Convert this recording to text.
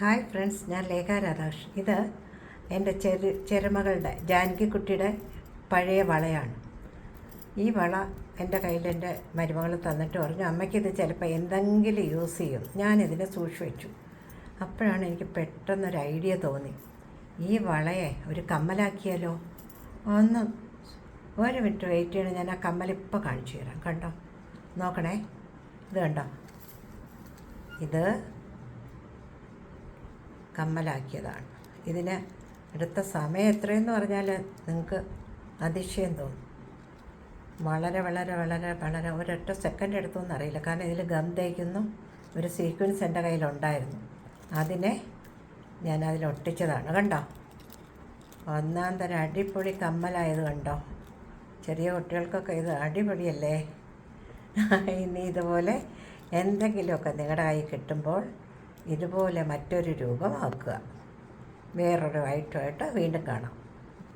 Hi friends ഞാൻ ലേഖ രാധാകൃഷ്ണൻ. ഇത് എന്റെ ചെറു ചെറുമകളുടെ ജാനകിക്കുട്ടിയുടെ പഴയ വളയാണ്. ഈ വള എന്റെ കയ്യിൽ എന്റെ മരുമകൾ തന്നിട്ട് പറഞ്ഞു അമ്മയ്ക്കിത് ചിലപ്പോൾ എന്തെങ്കിലും യൂസ് ചെയ്യും. ഞാനിതിനെ സൂക്ഷിച്ചു. വെച്ചു അപ്പോഴാണ് എനിക്ക് പെട്ടെന്നൊരു ഐഡിയ തോന്നി. ഈ വളയെ ഒരു കമ്മലാക്കിയാലോ? ഒന്ന് ഒരു മിനിറ്റ് വെയിറ്റ് ചെയ്യണം. ഞാൻ ആ കമ്മൽ ഇപ്പോൾ കാണിച്ചു തരാം. കണ്ടോ? നോക്കണേ. ഇത് കണ്ടോ? ഇത് കമ്മലാക്കിയതാണ്. ഇതിന് എടുത്ത സമയം എത്രയെന്ന് പറഞ്ഞാൽ നിങ്ങൾക്ക് അതിശയം തോന്നും. വളരെ വളരെ വളരെ വളരെ ഒരൊറ്റ സെക്കൻഡ് എടുത്തൊന്നും അറിയില്ല. കാരണം ഇതിൽ ഗം തേക്കുന്നു ഒരു സീക്വൻസ് എന്റെ കയ്യിലുണ്ടായിരുന്നു. അതിനെ ഞാൻ അതിൽ ഒട്ടിച്ചതാണ്. കണ്ടോ? ഒന്നാം തരം അടിപൊളി കമ്മലായത് കണ്ടോ? ചെറിയ കുട്ടികൾക്കൊക്കെ ഇത് അടിപൊളിയല്ലേ? ഇനി ഇതുപോലെ എന്തെങ്കിലുമൊക്കെ നിങ്ങളുടെ കയ്യിൽ കിട്ടുമ്പോൾ ഇതുപോലെ മറ്റൊരു രൂപമാക്കുക. വേറൊരു ഐറ്റമായിട്ട് വീണ്ടും കാണാം.